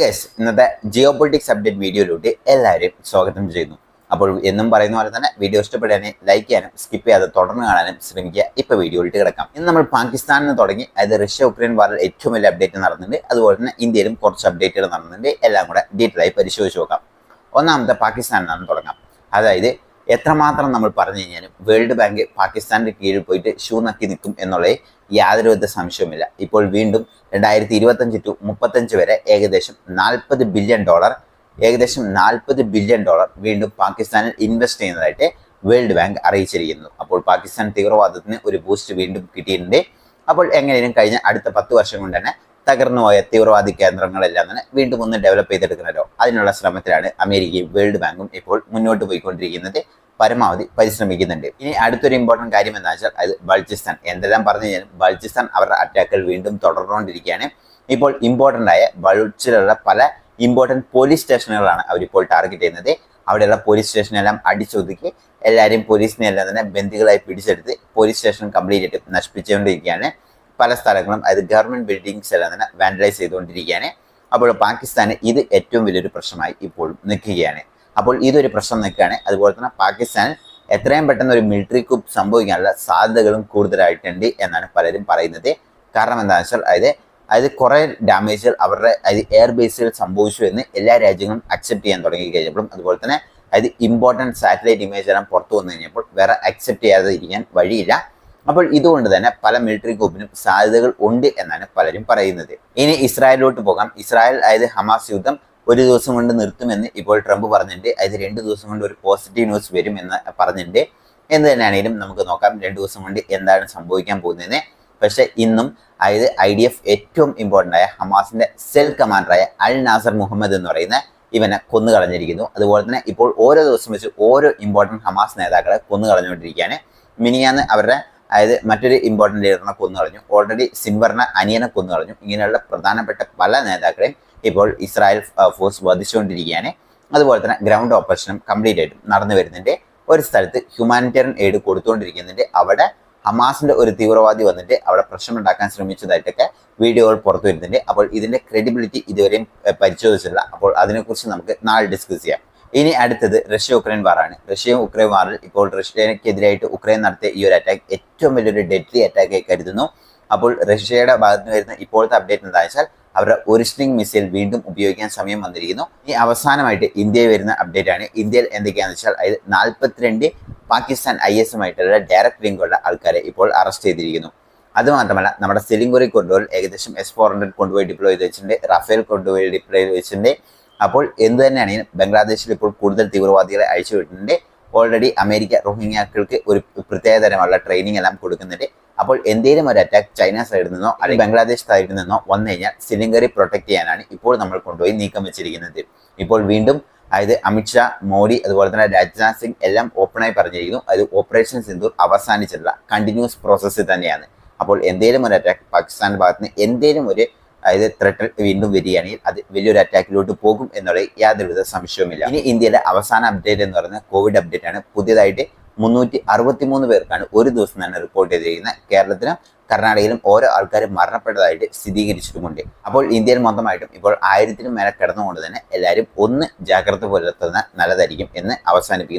Guys ഇന്നത്തെ Jio politics update വീഡിയോയിലൂടെ എല്ലാവരെയും സ്വാഗതം ചെയ്യുന്നു. അപ്പോൾ എന്നും പറയുന്ന പോലെ തന്നെ വീഡിയോ ഇഷ്ടപ്പെടാനും ലൈക്ക് ചെയ്യാനും സ്കിപ്പ് ചെയ്യാതെ തുടർന്ന് കാണാനും ശ്രമിക്കുക. ഇപ്പോൾ വീഡിയോയിലേക്ക് കിടക്കാം. ഇന്ന് നമ്മൾ പാകിസ്ഥാനിൽ നിന്ന് തുടങ്ങി. അതായത് റഷ്യ ഉക്രൈൻ വാറിൽ ഏറ്റവും വലിയ അപ്ഡേറ്റ് നടന്നിട്ടുണ്ട്. അതുപോലെ തന്നെ ഇന്ത്യയിലും കുറച്ച് അപ്ഡേറ്റുകൾ നടന്നിട്ടുണ്ട്. എല്ലാം കൂടെ ഡീറ്റെയിൽ ആയി പരിശോധിച്ച് നോക്കാം. ഒന്നാമത്തെ പാകിസ്ഥാനിൽ നിന്നാണ് തുടങ്ങാം. അതായത് എത്രമാത്രം നമ്മൾ പറഞ്ഞു കഴിഞ്ഞാലും വേൾഡ് ബാങ്ക് പാകിസ്ഥാന്റെ കീഴിൽ പോയിട്ട് ഷൂ നക്കി നിൽക്കും എന്നുള്ള യാതൊരു വിധ സംശയവുമില്ല. ഇപ്പോൾ വീണ്ടും രണ്ടായിരത്തി ഇരുപത്തഞ്ച് ടു മുപ്പത്തഞ്ച് വരെ ഏകദേശം നാൽപ്പത് ബില്യൺ ഡോളർ ഏകദേശം നാൽപ്പത് ബില്യൺ ഡോളർ വീണ്ടും പാകിസ്ഥാനിൽ ഇൻവെസ്റ്റ് ചെയ്യുന്നതായിട്ട് വേൾഡ് ബാങ്ക് അറിയിച്ചിരിക്കുന്നു. അപ്പോൾ പാകിസ്ഥാൻ തീവ്രവാദത്തിന് ഒരു ബൂസ്റ്റ് വീണ്ടും കിട്ടിയിട്ടുണ്ട്. അപ്പോൾ എങ്ങനെയും കഴിഞ്ഞ അടുത്ത പത്ത് വർഷം കൊണ്ട് തന്നെ തകർന്നു പോയ തീവ്രവാദി കേന്ദ്രങ്ങളെല്ലാം തന്നെ വീണ്ടും ഒന്ന് ഡെവലപ്പ് ചെയ്തെടുക്കണമല്ലോ അതിനുള്ള ശ്രമത്തിലാണ് അമേരിക്കയും വേൾഡ് ബാങ്കും ഇപ്പോൾ മുന്നോട്ട് പോയിക്കൊണ്ടിരിക്കുന്നത്. പരമാവധി പരിശ്രമിക്കുന്നുണ്ട്. ഇനി അടുത്തൊരു ഇമ്പോർട്ടന്റ് കാര്യം എന്താ വെച്ചാൽ അത് ബൾജിസ്ഥാൻ. എന്തെല്ലാം പറഞ്ഞു കഴിഞ്ഞാൽ ബൾജിസ്ഥാൻ അവരുടെ അറ്റാക്കുകൾ വീണ്ടും തുടർന്നുകൊണ്ടിരിക്കുകയാണ്. ഇപ്പോൾ ഇമ്പോർട്ടന്റ് ആയ ബൾച്ചിലുള്ള പല ഇമ്പോർട്ടന്റ് പോലീസ് സ്റ്റേഷനുകളാണ് അവരിപ്പോൾ ടാർഗറ്റ് ചെയ്യുന്നത്. അവിടെയുള്ള പോലീസ് സ്റ്റേഷനെല്ലാം അടിച്ചൊതുക്കി എല്ലാവരെയും പോലീസിനെ എല്ലാം തന്നെ ബന്ദികളായി പിടിച്ചെടുത്ത് പോലീസ് സ്റ്റേഷൻ കംപ്ലീറ്റ് ആയിട്ട് നശിപ്പിച്ചുകൊണ്ടിരിക്കുകയാണ്. പല സ്ഥലങ്ങളും അതായത് ഗവൺമെന്റ് ബിൽഡിങ്സ് എല്ലാം തന്നെ വാൻഡലൈസ് ചെയ്തുകൊണ്ടിരിക്കുകയാണ്. അപ്പോൾ പാകിസ്ഥാന് ഇത് ഏറ്റവും വലിയൊരു പ്രശ്നമായി ഇപ്പോഴും നിൽക്കുകയാണ്. അപ്പോൾ ഇതൊരു പ്രശ്നം നിൽക്കുകയാണ്. അതുപോലെ തന്നെ പാകിസ്ഥാൻ എത്രയും പെട്ടെന്ന് ഒരു മിലിറ്ററി കുപ്പ് സംഭവിക്കാനുള്ള സാധ്യതകളും കൂടുതലായിട്ടുണ്ട് എന്നാണ് പലരും പറയുന്നത്. കാരണം എന്താണെന്ന് വെച്ചാൽ അതായത് അതായത് കുറേ ഡാമേജുകൾ അവരുടെ അതായത് എയർ ബേസുകൾ സംഭവിച്ചു എന്ന് എല്ലാ രാജ്യങ്ങളും അക്സെപ്റ്റ് ചെയ്യാൻ തുടങ്ങി കഴിഞ്ഞപ്പോഴും അതുപോലെ തന്നെ അതായത് ഇമ്പോർട്ടന്റ് സാറ്റലൈറ്റ് ഇമേജ് എല്ലാം പുറത്തു വന്നു കഴിഞ്ഞപ്പോൾ വേറെ അക്സെപ്റ്റ് ചെയ്യാതെ ഇരിക്കാൻ വഴിയില്ല. അപ്പോൾ ഇതുകൊണ്ട് തന്നെ പല മിലിറ്ററി ഗ്രൂപ്പിനും സാധ്യതകൾ ഉണ്ട് എന്നാണ് പലരും പറയുന്നത്. ഇനി ഇസ്രായേലിലോട്ട് പോകാം. ഇസ്രായേൽ അതായത് ഹമാസ് യുദ്ധം ഒരു ദിവസം കൊണ്ട് നിർത്തുമെന്ന് ഇപ്പോൾ ട്രംപ് പറഞ്ഞിട്ടുണ്ട്. അതായത് രണ്ട് ദിവസം കൊണ്ട് ഒരു പോസിറ്റീവ് ന്യൂസ് വരും എന്ന് പറഞ്ഞിട്ടുണ്ട്. എന്ന് തന്നെയാണെങ്കിലും നമുക്ക് നോക്കാം രണ്ട് ദിവസം കൊണ്ട് എന്താണ് സംഭവിക്കാൻ പോകുന്നതെന്ന്. പക്ഷെ ഇന്നും അതായത് ഐ ഡി എഫ് ഏറ്റവും ഇമ്പോർട്ടന്റ് ആയ ഹമാസിന്റെ സെൽ കമാൻഡറായ അൽ നാസർ മുഹമ്മദ് എന്ന് പറയുന്ന ഇവനെ കൊന്നു കളഞ്ഞിരിക്കുന്നു അതുപോലെ തന്നെ ഇപ്പോൾ ഓരോ ദിവസം വെച്ച് ഓരോ ഇമ്പോർട്ടന്റ് ഹമാസ് നേതാക്കളെ കൊന്നു കളഞ്ഞുകൊണ്ടിരിക്കുകയാണ് മിനിയാന്ന് അവരുടെ അതായത് മറ്റൊരു ഇമ്പോർട്ടന്റ് ലീഡറിനെ കൊന്നു കളഞ്ഞു ഓൾറെഡി സിംബറിനെ അനിയനെ കൊന്നു കളഞ്ഞു ഇങ്ങനെയുള്ള പ്രധാനപ്പെട്ട പല നേതാക്കളെയും ഇപ്പോൾ ഇസ്രായേൽ ഫോഴ്സ് വധിച്ചുകൊണ്ടിരിക്കുകയാണ് അതുപോലെ തന്നെ ഗ്രൗണ്ട് ഓപ്പറേഷനും കംപ്ലീറ്റ് ആയിട്ടും നടന്നു വരുന്നുണ്ട്. ഒരു സ്ഥലത്ത് ഹ്യൂമാനിറ്റേറിയൻ എയ്ഡ് കൊടുത്തുകൊണ്ടിരിക്കുന്നുണ്ട്. അവിടെ ഹമാസിന്റെ ഒരു തീവ്രവാദി വന്നിട്ട് അവിടെ പ്രശ്നമുണ്ടാക്കാൻ ശ്രമിച്ചതായിട്ടൊക്കെ വീഡിയോകൾ പുറത്തു വരുന്നുണ്ട്. അപ്പോൾ ഇതിന്റെ ക്രെഡിബിലിറ്റി ഇതുവരെയും പരിശോധിച്ചില്ല അപ്പോൾ അതിനെക്കുറിച്ച് നമുക്ക് നാളെ ഡിസ്കസ് ചെയ്യാം. ഇനി അടുത്തത് റഷ്യ ഉക്രൈൻ വാറാണ് റഷ്യയും ഉക്രൈൻ വാറിൽ ഇപ്പോൾ റഷ്യക്കെതിരായിട്ട് ഉക്രൈൻ നടത്തിയ ഈ ഒരു അറ്റാക്ക് ഏറ്റവും വലിയൊരു ഡെഡ്ലി അറ്റാക്കായി കരുതുന്നു. അപ്പോൾ റഷ്യയുടെ ഭാഗത്ത് വരുന്ന ഇപ്പോഴത്തെ അപ്ഡേറ്റ് എന്താ വെച്ചാൽ അവരുടെ ഒറിജിനിങ് മിസൈൽ വീണ്ടും ഉപയോഗിക്കാൻ സമയം വന്നിരിക്കുന്നു. ഈ അവസാനമായിട്ട് ഇന്ത്യയിൽ വരുന്ന അപ്ഡേറ്റ് ആണ്. ഇന്ത്യയിൽ എന്തൊക്കെയാണെന്ന് വെച്ചാൽ അതായത് നാൽപ്പത്തിരണ്ട് പാകിസ്ഥാൻ ഐ ആയിട്ടുള്ള ഡയറക്ട് ലിങ്കുള്ള ആൾക്കാരെ ഇപ്പോൾ അറസ്റ്റ് ചെയ്തിരിക്കുന്നു. അതുമാത്രമല്ല നമ്മുടെ സെലിംഗുറി കൊണ്ടുപോയി ഏകദേശം എസ് ഫോർ ഹൺഡ്രഡ് കൊണ്ടുപോയി ഡിപ്ലോയ് ചെയ്ത് വെച്ചിട്ടുണ്ട്. റഫേൽ കൊണ്ടുപോയി ഡിപ്ലോയ് ചെയ്ത് വെച്ചിട്ടുണ്ട്. അപ്പോൾ എന്ത് തന്നെയാണ് ബംഗ്ലാദേശിൽ ഇപ്പോൾ കൂടുതൽ തീവ്രവാദികളെ അയച്ചുവിട്ടിട്ടുണ്ട് ഓൾറെഡി അമേരിക്ക റോഹിംഗ്യാക്കൾക്ക് ഒരു പ്രത്യേക തരമുള്ള ട്രെയിനിങ് എല്ലാം കൊടുക്കുന്നുണ്ട്. അപ്പോൾ എന്തെങ്കിലും ഒരു അറ്റാക്ക് ചൈന സൈഡിൽ നിന്നോ അല്ലെങ്കിൽ ബംഗ്ലാദേശ് സൈഡിൽ നിന്നോ വന്നു കഴിഞ്ഞാൽ സിലിംഗറി പ്രൊട്ടക്ട് ചെയ്യാനാണ് ഇപ്പോൾ നമ്മൾ കൊണ്ടുപോയി നീക്കം വെച്ചിരിക്കുന്നത്. ഇപ്പോൾ വീണ്ടും അതായത് അമിത്ഷാ മോഡി അതുപോലെ തന്നെ രാജ്നാഥ് സിംഗ് എല്ലാം ഓപ്പണായി പറഞ്ഞിരിക്കുന്നു. അത് ഓപ്പറേഷൻ സിന്ദൂർ അവസാനിച്ചിട്ടുള്ള കണ്ടിന്യൂസ് പ്രോസസ്സ് തന്നെയാണ്. അപ്പോൾ എന്തെങ്കിലും ഒരു അറ്റാക്ക് പാകിസ്ഥാൻ ഭാഗത്ത് നിന്ന് എന്തെങ്കിലും ഒരു അതായത് ത്രെട്ട് വീണ്ടും വരികയാണെങ്കിൽ അത് വലിയൊരു അറ്റാക്കിലോട്ട് പോകും എന്നുള്ള യാതൊരുവിധ സംശയവുമില്ല. ഇനി ഇന്ത്യയിലെ അവസാന അപ്ഡേറ്റ് എന്ന് പറയുന്നത് കോവിഡ് അപ്ഡേറ്റ് ആണ്. പുതിയതായിട്ട് മുന്നൂറ്റി അറുപത്തിമൂന്ന് പേർക്കാണ് ഒരു ദിവസം തന്നെ റിപ്പോർട്ട് ചെയ്തിരിക്കുന്നത് കേരളത്തിലും കർണാടകയിലും ഓരോ ആൾക്കാർ മരണപ്പെട്ടതായിട്ട് സ്ഥിരീകരിച്ചിട്ടുമുണ്ട്. അപ്പോൾ ഇന്ത്യയിൽ മൊത്തമായിട്ടും ഇപ്പോൾ ആയിരത്തിനും മേലെ കിടന്നുകൊണ്ട് തന്നെ എല്ലാവരും ഒന്ന് ജാഗ്രത പുലർത്തുന്ന നല്ലതായിരിക്കും എന്ന് അവസാനിപ്പിക്കുന്നു.